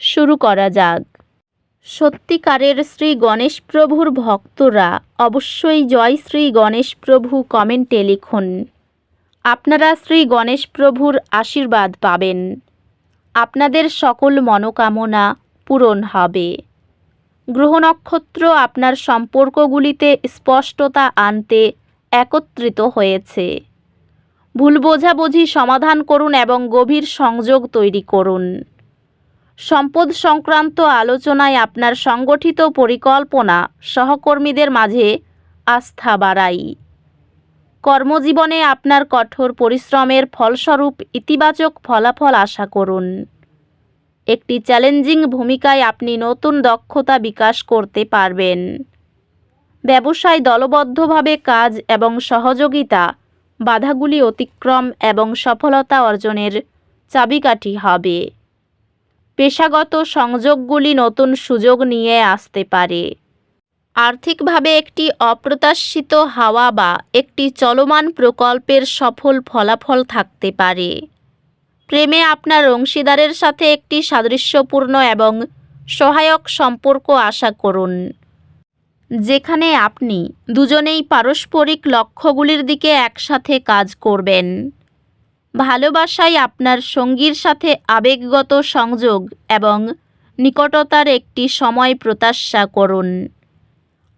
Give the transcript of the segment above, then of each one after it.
শুরু করা যাক। সত্যিকারের শ্রী গণেশ প্রভুর ভক্তরা অবশ্যই জয় শ্রী গণেশ প্রভু কমেন্টে লিখুন। আপনারা শ্রী গণেশ প্রভুর আশীর্বাদ পাবেন। আপনাদের সকল মনোকামনা পূরণ হবে। গ্রহ নক্ষত্র আপনার সম্পর্কগুলিতে স্পষ্টতা আনতে একত্রিত হয়েছে। ভুল বোঝাবুঝি সমাধান করুন এবং গভীর সংযোগ তৈরি করুন। সম্পদ সংক্রান্ত আলোচনায় আপনার সংগঠিত পরিকল্পনা সহকর্মীদের মাঝে আস্থা বাড়াই। কর্মজীবনে আপনার কঠোর পরিশ্রমের ফলস্বরূপ ইতিবাচক ফলাফল আশা করুন। একটি চ্যালেঞ্জিং ভূমিকায় আপনি নতুন দক্ষতা বিকাশ করতে পারবেন। ব্যবসায় দলবদ্ধভাবে কাজ এবং সহযোগিতা বাধাগুলি অতিক্রম এবং সফলতা অর্জনের চাবিকাঠি হবে। পেশাগত সংযোগগুলি নতুন সুযোগ নিয়ে আসতে পারে। আর্থিকভাবে একটি অপ্রত্যাশিত হাওয়া বা একটি চলমান প্রকল্পের সফল ফলাফল থাকতে পারে। প্রেমে আপনার অংশীদারের সাথে একটি সাদৃশ্যপূর্ণ এবং সহায়ক সম্পর্ক আশা করুন। যেখানে আপনি দুজনেই পারস্পরিক লক্ষ্যগুলির দিকে একসাথে কাজ করবেন। ভালোবাসায় আপনার সঙ্গীর সাথে আবেগগত সংযোগ এবং নিকটতার একটি সময় প্রত্যাশা করুন।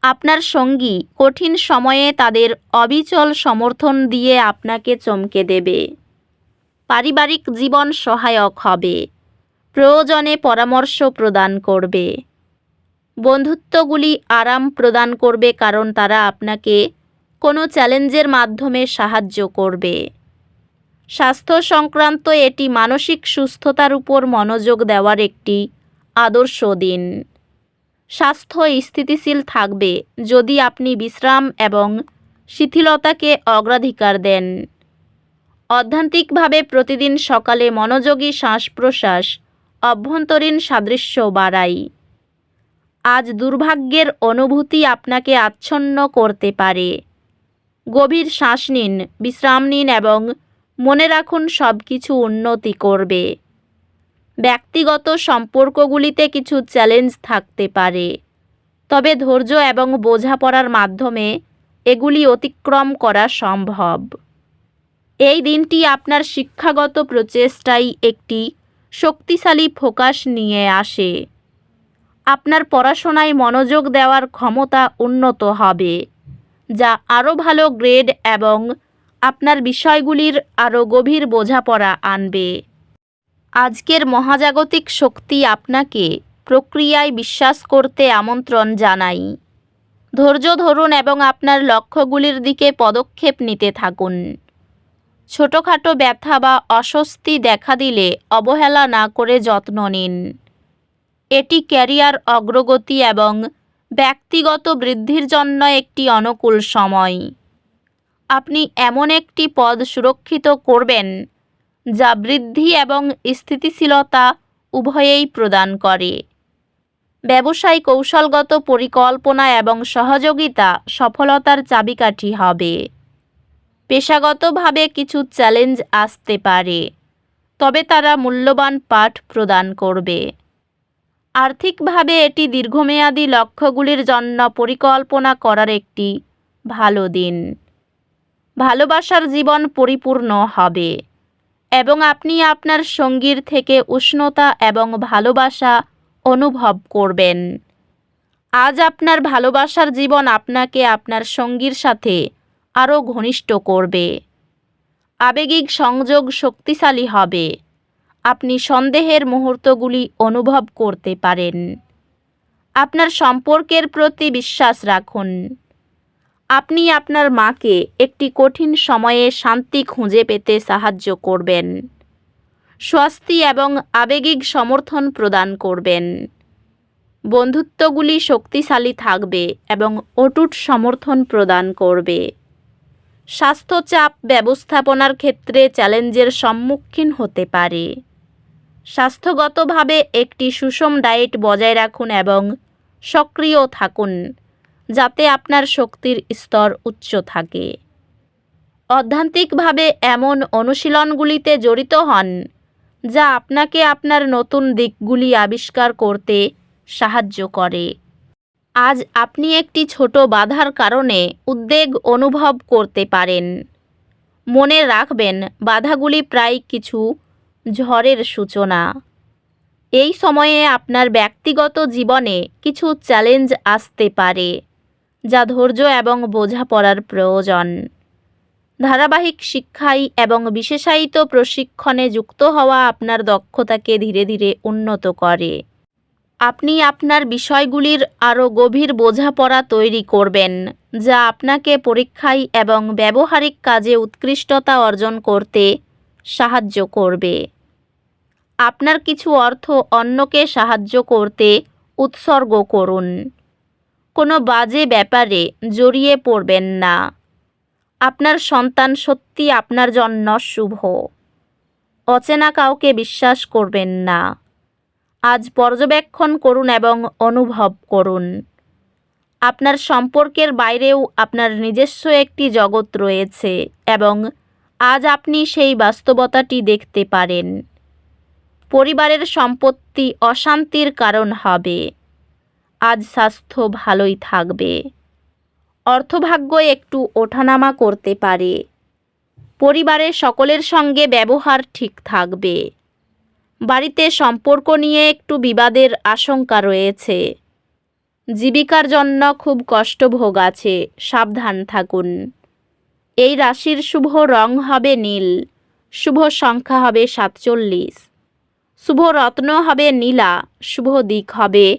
আপনার সঙ্গী কঠিন সময়ে তাদের অবিচল সমর্থন দিয়ে আপনাকে চমকে দেবে। পারিবারিক জীবন সহায়ক হবে। প্রয়োজনে পরামর্শ প্রদান করবে। বন্ধুত্বগুলি আরাম প্রদান করবে কারণ তারা আপনাকে কোনো চ্যালেঞ্জের মাধ্যমে সাহায্য করবে। স্বাস্থ্য সংক্রান্ত এটি মানসিক সুস্থতার উপর মনোযোগ দেওয়ার একটি আদর্শ দিন। স্বাস্থ্য স্থিতিশীল থাকবে যদি আপনি বিশ্রাম এবং শিথিলতাকে অগ্রাধিকার দেন। অধ্যান্তিকভাবে প্রতিদিন সকালে মনোযোগী শ্বাস প্রশ্বাস অভ্যন্তরীণ সাদৃশ্য বাড়াই। আজ দুর্ভাগ্যের অনুভূতি আপনাকে আচ্ছন্ন করতে পারে। গভীর শ্বাস নিন, বিশ্রাম নিন এবং মনে রাখুন সব কিছু উন্নতি করবে। ব্যক্তিগত সম্পর্কগুলিতে কিছু চ্যালেঞ্জ থাকতে পারে। তবে ধৈর্য এবং বোঝাপড়ার মাধ্যমে এগুলি অতিক্রম করা সম্ভব। এই দিনটি আপনার শিক্ষাগত প্রচেষ্টায় একটি শক্তিশালী ফোকাস নিয়ে আসে। আপনার পড়াশোনায় মনোযোগ দেওয়ার ক্ষমতা উন্নত হবে, যা আরও ভালো গ্রেড এবং আপনার বিষয়গুলির আরও গভীর বোঝাপড়া আনবে। আজকের মহাজাগতিক শক্তি আপনাকে প্রক্রিয়ায় বিশ্বাস করতে আমন্ত্রণ জানাই। ধৈর্য ধরুন এবং আপনার লক্ষ্যগুলির দিকে পদক্ষেপ নিতে থাকুন। ছোটোখাটো ব্যথা বা অস্বস্তি দেখা দিলে অবহেলা না করে যত্ন নিন। এটি ক্যারিয়ার অগ্রগতি এবং ব্যক্তিগত বৃদ্ধির জন্য একটি অনুকূল সময়। আপনি এমন একটি পদ সুরক্ষিত করবেন, যা বৃদ্ধি এবং স্থিতিশীলতা উভয়েই প্রদান করে। ব্যবসায় কৌশলগত পরিকল্পনা এবং সহযোগিতা সফলতার চাবিকাঠি হবে। পেশাগতভাবে কিছু চ্যালেঞ্জ আসতে পারে, তবে তারা মূল্যবান পাঠ প্রদান করবে। আর্থিকভাবে এটি দীর্ঘমেয়াদী লক্ষ্যগুলির জন্য পরিকল্পনা করার একটি ভালো দিন। ভালোবাসার জীবন পরিপূর্ণ হবে। এবং আপনি আপনার সঙ্গীর থেকে উষ্ণতা এবং ভালোবাসা অনুভব করবেন। আজ আপনার ভালোবাসার জীবন আপনাকে আপনার সঙ্গীর সাথে আরও ঘনিষ্ঠ করবে। আবেগিক সংযোগ শক্তিশালী হবে। আপনি সন্দেহের মুহূর্তগুলি অনুভব করতে পারেন। আপনার সম্পর্কের প্রতি বিশ্বাস রাখুন। আপনি আপনার মাকে একটি কঠিন সময়ে শান্তি খুঁজে পেতে সাহায্য করবেন। স্বস্তি এবং আবেগিক সমর্থন প্রদান করবেন। বন্ধুত্বগুলি শক্তিশালী থাকবে এবং অটুট সমর্থন প্রদান করবে। স্বাস্থ্যচাপ ব্যবস্থাপনার ক্ষেত্রে চ্যালেঞ্জের সম্মুখীন হতে পারে। স্বাস্থ্যগতভাবে একটি সুষম ডায়েট বজায় রাখুন এবং সক্রিয় থাকুন। যাতে আপনার শক্তির স্তর উচ্চ থাকে। অধ্যান্তিকভাবে এমন অনুশীলনগুলিতে জড়িত হন, যা আপনাকে আপনার নতুন দিকগুলি আবিষ্কার করতে সাহায্য করে। আজ আপনি একটি ছোট বাধার কারণে উদ্বেগ অনুভব করতে পারেন। মনে রাখবেন, বাধাগুলি প্রায় কিছু ঝড়ের সূচনা। এই সময়ে আপনার ব্যক্তিগত জীবনে কিছু চ্যালেঞ্জ আসতে পারে। যা ধৈর্য এবং বোঝাপড়ার প্রয়োজন। ধারাবাহিক শিক্ষাই এবং বিশেষায়িত প্রশিক্ষণে যুক্ত হওয়া আপনার দক্ষতাকে ধীরে ধীরে উন্নত করে। আপনি আপনার বিষয়গুলির আরও গভীর বোঝাপড়া তৈরি করবেন, যা আপনাকে পরীক্ষায় এবং ব্যবহারিক কাজে উৎকৃষ্টতা অর্জন করতে সাহায্য করবে। আপনার কিছু অর্থ অন্যকে সাহায্য করতে উৎসর্গ করুন। কোনো বাজে ব্যাপারে জড়িয়ে পড়বেন না। আপনার সন্তান সত্যি আপনার জন্য শুভ। অচেনা কাউকে বিশ্বাস করবেন না। আজ পর্যবেক্ষণ করুন এবং অনুভব করুন। আপনার সম্পর্কের বাইরেও আপনার নিজস্ব একটি জগৎ রয়েছে এবং আজ আপনি সেই বাস্তবতাটি দেখতে পারেন। পরিবারের সম্পত্তি অশান্তির কারণ হবে। আজ স্বাস্থ্য ভালোই থাকবে। অর্থভাগ্য একটু ওঠানামা করতে পারে। পরিবারের সকলের সঙ্গে ব্যবহার ঠিক থাকবে। বাড়িতে সম্পর্ক নিয়ে একটু বিবাদের আশঙ্কা রয়েছে। জীবিকার জন্য খুব কষ্টভোগ আছে, সাবধান থাকুন। এই রাশির শুভ রং হবে নীল, শুভ সংখ্যা হবে সাতচল্লিশ, শুভ রত্ন হবে নীলা, শুভ দিক হবে